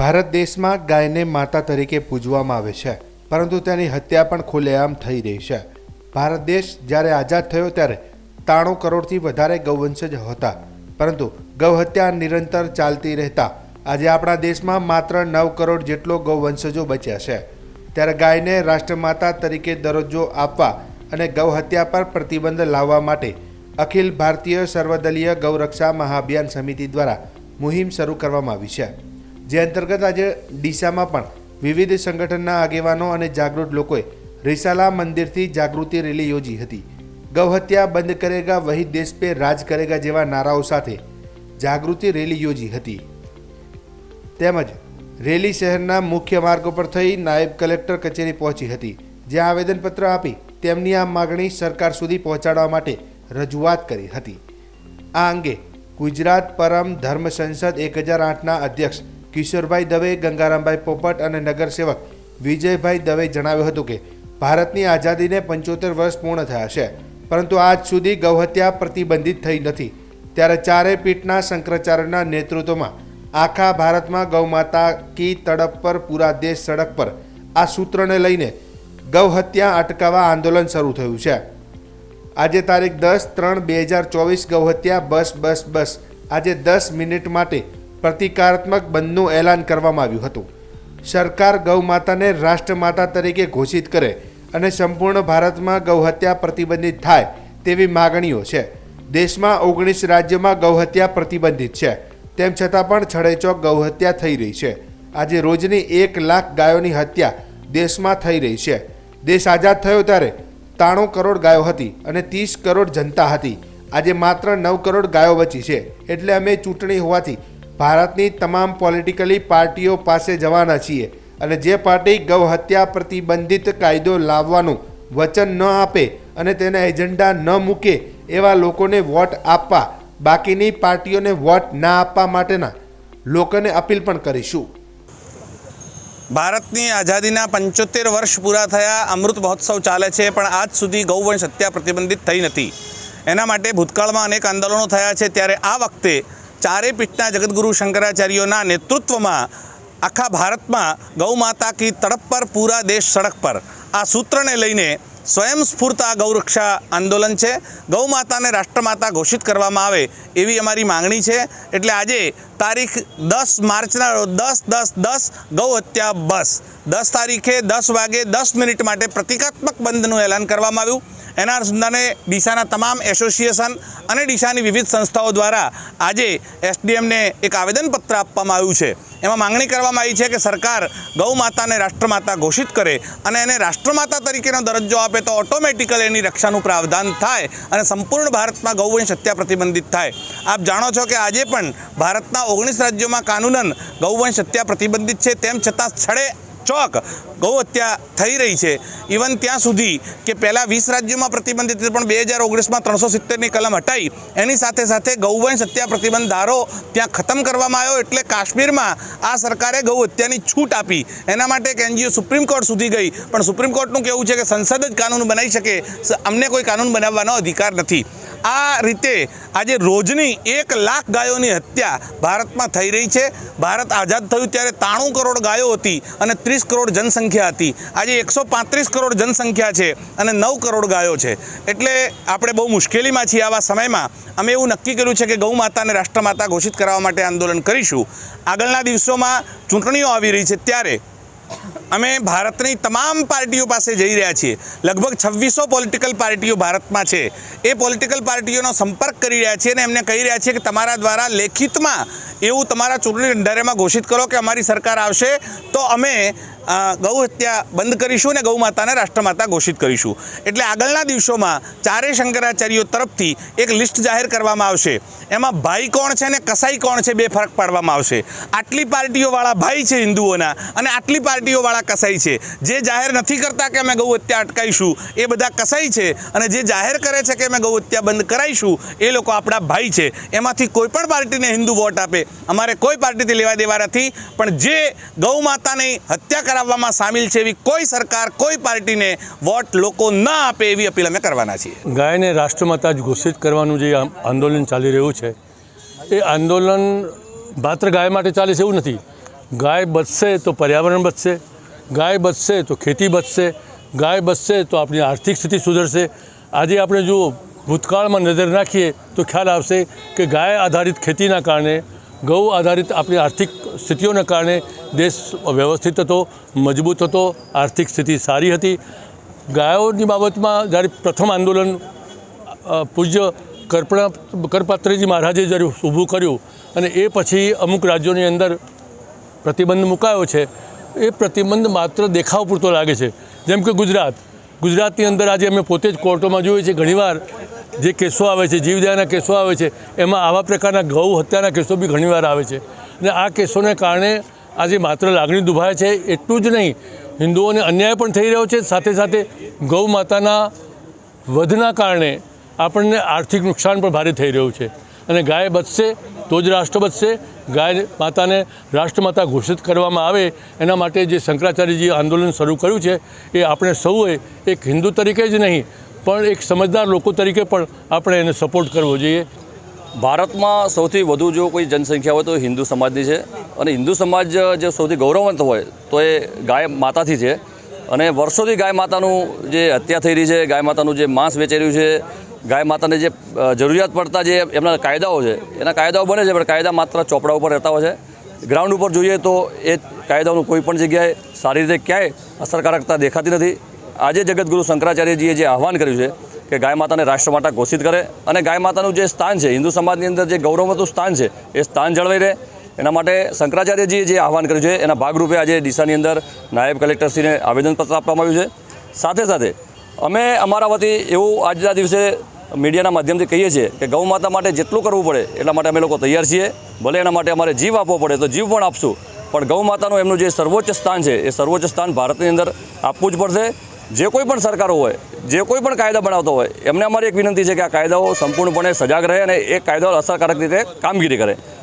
ભારત દેશમાં ગાયને માતા તરીકે પૂજવામાં આવે છે, પરંતુ તેની હત્યા પણ ખુલ્લેઆમ થઈ રહી છે. ભારત દેશ જ્યારે આઝાદ થયો ત્યારે ત્રાણું કરોડથી વધારે ગૌવંશજ હતા, પરંતુ ગૌહત્યા નિરંતર ચાલતી રહેતા આજે આપણા દેશમાં માત્ર નવ કરોડ જેટલો ગૌવંશજો બચ્યા છે. ત્યારે ગાયને રાષ્ટ્રમાતા તરીકે દરજ્જો આપવા અને ગૌહત્યા પર પ્રતિબંધ લાવવા માટે અખિલ ભારતીય સર્વદલીય ગૌરક્ષા મહાઅભિયાન સમિતિ દ્વારા મુહિમ શરૂ કરવામાં આવી છે. જે અંતર્ગત આજે ડીસામાં પણ વિવિધ સંગઠનના આગેવાનો અને જાગૃત લોકોએ રિસાલા મંદિરથી જાગૃતિ રેલી યોજી હતી. ગૌહત્યા બંધ કરેગા, વહી દેશ પે રાજ કરેગા જેવા નારાઓ સાથે જાગૃતિ રેલી યોજી હતી. તેમજ રેલી શહેરના મુખ્ય માર્ગો પર થઈ નાયબ કલેક્ટર કચેરી પહોંચી હતી, જ્યાં આવેદનપત્ર આપી તેમની આ માગણી સરકાર સુધી પહોંચાડવા માટે રજૂઆત કરી હતી. આ અંગે ગુજરાત પરમ ધર્મ સંસદ એક હજાર આઠના અધ્યક્ષ કિશોરભાઈ દવે, ગંગારામભાઈ પોપટ અને નગરસેવક વિજયભાઈ દવે જણાવ્યું હતું કે, ભારતની આઝાદીને પંચોતેર વર્ષ પૂર્ણ થયા છે, પરંતુ આજ સુધી ગૌહત્યા પ્રતિબંધિત થઈ નથી. ત્યારે ચારે પીઠના શંકરાચાર્યના નેતૃત્વમાં આખા ભારતમાં ગૌમાતા કી તડપ પર પૂરા દેશ સડક પર આ સૂત્રને લઈને ગૌહત્યા અટકાવવા આંદોલન શરૂ થયું છે. આજે તારીખ દસ ત્રણ બે હજાર ચોવીસ ગૌહત્યા બસ બસ બસ. આજે દસ મિનિટ માટે પ્રતિકારાત્મક બંધનું એલાન કરવામાં આવ્યું હતું. સરકાર ગૌમાતાને રાષ્ટ્રમાતા તરીકે ઘોષિત કરે અને સંપૂર્ણ ભારતમાં ગૌહત્યા પ્રતિબંધિત થાય તેવી માગણીઓ છે. દેશમાં ઓગણીસ રાજ્યોમાં ગૌહત્યા પ્રતિબંધિત છે. તેમ છતાં પણ છડેચોક ગૌહત્યા થઈ રહી છે. આજે રોજની એક લાખ ગાયોની હત્યા દેશમાં થઈ રહી છે. દેશ આઝાદ થયો ત્યારે ત્રાણું કરોડ ગાયો હતી અને ત્રીસ કરોડ જનતા હતી. આજે માત્ર નવ કરોડ ગાયો બચી છે. એટલે અમે ચૂંટણી હોવાથી ભારતની તમામ પોલિટિકલી પાર્ટીઓ પાસે જવાના છીએ અને જે પાર્ટી ગૌ હત્યા પ્રતિબંધિત કાયદો લાવવાનું વચન ન આપે અને તેના એજન્ડા ન મૂકે એવા લોકોને વોટ આપવા, બાકીની પાર્ટીઓને વોટ ના આપવા માટેના લોકોને અપીલ પણ કરીશું. ભારતની આઝાદીના પંચોતેર વર્ષ પૂરા થયા અમૃત મહોત્સવ ચાલે છે, પણ આજ સુધી ગૌવંશ હત્યા પ્રતિબંધિત થઈ નથી. એના માટે ભૂતકાળમાં અનેક આંદોલનો થયા છે, ત્યારે આ વખતે ચારે પીઠના જગદગુરુ શંકરાચાર્યોના નેતૃત્વમાં આખા ભારતમાં ગૌ માતા કી તડપ પર, પૂરા દેશ સડક પર. આ સૂત્રને લઈને સ્વયં સ્ફૂર્ત આ ગૌરક્ષા આંદોલન છે. ગૌ માતાને રાષ્ટ્રમાતા ઘોષિત કરવામાં આવે એવી અમારી માંગણી છે. એટલે આજે તારીખ દસ માર્ચના રોજ દસ દસ દસ, ગૌ હત્યા બસ. દસ તારીખે દસ વાગે દસ મિનિટ માટે પ્રતિકાત્મક બંધનું એલાન કરવામાં આવ્યું. એના અનુસંધાને ડીસાના તમામ એસોસિએશન અને ડીસાની વિવિધ સંસ્થાઓ દ્વારા આજે એસડીએમને એક આવેદનપત્ર આપવામાં આવ્યું છે. એમાં માંગણી કરવામાં આવી છે કે સરકાર ગૌ માતાને રાષ્ટ્રમાતા ઘોષિત કરે અને એને રાષ્ટ્રમાતા તરીકેનો દરજ્જો આપે તો ઓટોમેટિકલ એની રક્ષાનું પ્રાવધાન થાય અને સંપૂર્ણ ભારતમાં ગૌવંશ હત્યા પ્રતિબંધિત થાય. આપ જાણો છો કે આજે પણ ભારતના ઓગણીસ રાજ્યોમાં કાનૂનન ગૌવંશ હત્યા પ્રતિબંધિત છે, તેમ છતાં સ્થળે ચોક ગૌ હત્યા થઈ રહી છે. ઇવન ત્યાં સુધી કે પહેલાં વીસ રાજ્યોમાં પ્રતિબંધિત પણ બે હજાર ઓગણીસમાં ત્રણસો સિત્તેરની કલમ હટાઈ. એની સાથે સાથે ગૌવંશ હત્યા પ્રતિબંધ ધારો ત્યાં ખતમ કરવામાં આવ્યો એટલે કાશ્મીરમાં આ સરકારે ગૌ હત્યાની છૂટ આપી. એના માટે એક એનજીઓ સુપ્રીમ કોર્ટ સુધી ગઈ. પણ સુપ્રીમ કોર્ટનું કહેવું છે કે સંસદ જ કાનૂન બનાવી શકે. અમને કોઈ કાનૂન બનાવવાનો અધિકાર નથી. આ રીતે આજે રોજની એક લાખ ગાયોની હત્યા ભારતમાં થઈ રહી છે. ભારત આઝાદ થયું ત્યારે ત્રાણું કરોડ ગાયો હતી અને ત્રીસ કરોડ જનસંખ્યા હતી. આજે એકસો પાંત્રીસ કરોડ જનસંખ્યા છે અને નવ કરોડ ગાયો છે. એટલે આપણે બહુ મુશ્કેલીમાં છીએ આવા સમયમાં. અમે એવું નક્કી કર્યું છે કે ગૌ માતાને રાષ્ટ્રમાતા ઘોષિત કરવા માટે આંદોલન કરીશું. આગળના દિવસોમાં ચૂંટણીઓ આવી રહી છે ત્યારે અમે ભારતની તમામ પાર્ટીઓ પાસે જઈ રહ્યા છીએ. લગભગ છવ્વીસો પોલિટિકલ પાર્ટીઓ ભારતમાં છે. એ પોલિટિકલ પાર્ટીઓનો સંપર્ક કરી રહ્યા છીએ અને એમને કહી રહ્યા છીએ કે તમારા દ્વારા લેખિતમાં એવું તમારા ચૂંટણી ઢંઢારામાં ઘોષિત કરો કે અમારી સરકાર આવશે, તો અમે ગૌ હત્યા બંધ કરીશું અને ગૌ માતાને રાષ્ટ્રમાતા ઘોષિત કરીશું. એટલે આગળના દિવસોમાં ચારે શંકરાચાર્યો તરફથી એક લિસ્ટ જાહેર કરવામાં આવશે. એમાં ભાઈ કોણ છે અને કસાઈ કોણ છે બે ફરક પાડવામાં આવશે. આટલી પાર્ટીઓવાળા ભાઈ છે હિન્દુઓના અને આટલી પાર્ટીઓવાળા કસાઈ છે. જે જાહેર નથી કરતા કે અમે ગૌ હત્યા અટકાઈશું, એ બધા કસાઈ છે અને જે જાહેર કરે છે કે અમે ગૌ હત્યા બંધ કરાઈશું, એ લોકો આપણા ભાઈ છે. એમાંથી કોઈ પણ પાર્ટીને હિન્દુ વોટ આપે અમારે કોઈ પાર્ટીથી લેવા દેવા નથી, પણ જે ગૌ માતાની હત્યા કરાવવામાં સામેલ છે એવી કોઈ સરકાર, કોઈ પાર્ટીને વોટ લોકો ના આપે એવી અપીલ અમે કરવાના છીએ. ગાયને રાષ્ટ્રમાતા જ ઘોષિત કરવાનું જે આંદોલન ચાલી રહ્યું છે, એ આંદોલન માત્ર ગાય માટે ચાલે છે એવું નથી. ગાય બચશે તો પર્યાવરણ બચશે, ગાય બચશે તો ખેતી બચશે, ગાય બચશે તો આપણી આર્થિક સ્થિતિ સુધરશે. આજે આપણે જો ભૂતકાળમાં નજર નાખીએ તો ખ્યાલ આવશે કે ગાય આધારિત ખેતીના કારણે ગૌ આધારિત આપણી આર્થિક સ્થિતિઓના કારણે દેશ વ્યવસ્થિત હતો, મજબૂત હતો, આર્થિક સ્થિતિ સારી હતી. ગાયોની બાબતમાં જ્યારે પ્રથમ આંદોલન પૂજ્ય કરપણા કરપાત્રીજી મહારાજે જ્યારે ઊભું કર્યું અને એ પછી અમુક રાજ્યોની અંદર પ્રતિબંધ મુકાયો છે, એ પ્રતિબંધ માત્ર દેખાવ પૂરતો લાગે છે. જેમ કે ગુજરાત. ગુજરાતની અંદર આજે અમે પોતે જ કોર્ટોમાં જોઈએ છીએ. ઘણીવાર જે કેસો આવે છે, જીવદયાના કેસો આવે છે, એમાં આવા પ્રકારના ગૌ હત્યાના કેસો બી ઘણીવાર આવે છે. અને આ કેસોને કારણે આજે માત્ર લાગણી દુભાય છે, એટલું જ નહીં, હિન્દુઓને અન્યાય પણ થઈ રહ્યો છે, સાથે સાથે ગૌ માતાના વધના કારણે આપણને આર્થિક નુકસાન પણ ભારે થઈ રહ્યું છે. અને ગાય બચશે તો જ રાષ્ટ્ર બચશે, ગાય માતાને રાષ્ટ્રમાતા ઘોષિત કરવામાં આવે, એના માટે જે શંકરાચાર્યજીએ આંદોલન શરૂ કર્યું છે, એ આપણે સૌએ એક હિન્દુ તરીકે જ નહીં પણ એક સમજદાર લોકો તરીકે પણ આપણે એને સપોર્ટ કરવો જોઈએ. ભારતમાં સૌથી વધુ જો કોઈ જનસંખ્યા હોય તો હિન્દુ સમાજની છે. અને હિન્દુ સમાજ જે સૌથી ગૌરવવંત હોય તો એ ગાય માતાથી છે. અને વર્ષોથી ગાય માતાનું જે હત્યા થઈ રહી છે, ગાય માતાનું જે માંસ વેચાઈ રહ્યું છે, ગાય માતાને જે જરૂરિયાત પડતા જે એમના કાયદાઓ છે, એના કાયદાઓ બને છે, પણ કાયદા માત્ર ચોપડા ઉપર રહેતા હોય છે. ગ્રાઉન્ડ ઉપર જોઈએ તો એ કાયદાઓનું કોઈ પણ જગ્યાએ સારી રીતે ક્યાંય અસરકારકતા દેખાતી નથી. આજે જગતગુરુ શંકરાચાર્યજીએ જે આહવાન કર્યું છે કે ગાય માતાને રાષ્ટ્રમાતા ઘોષિત કરે અને ગાય માતાનું જે સ્થાન છે, હિન્દુ સમાજની અંદર જે ગૌરવવંતું સ્થાન છે, એ સ્થાન જળવાઈ રહે. એના માટે શંકરાચાર્યજીએ જે આહવાન કર્યું છે, એના ભાગરૂપે આજે ડીસાની અંદર નાયબ કલેક્ટરશ્રીને આવેદનપત્ર આપવામાં આવ્યું છે. સાથે સાથે અમે અમારા વતી એવું આજના દિવસે મીડિયાના માધ્યમથી કહીએ છીએ કે ગૌ માતા માટે જેટલું કરવું પડે એટલા માટે અમે લોકો તૈયાર છીએ. ભલે એના માટે અમારે જીવ આપવો પડે તો જીવ પણ આપશું. પણ ગૌ માતાનું એમનું જે સર્વોચ્ચ સ્થાન છે, એ સર્વોચ્ચ સ્થાન ભારતની અંદર આપવું જ પડશે. જે કોઈ પણ સરકારો હોય, જે કોઈ પણ કાયદા બનાવતો હોય, એમને અમારી એક વિનંતી છે કે આ કાયદાઓ સંપૂર્ણપણે સજાગ રહે અને એ કાયદાઓ અસરકારક રીતે કામગીરી કરે.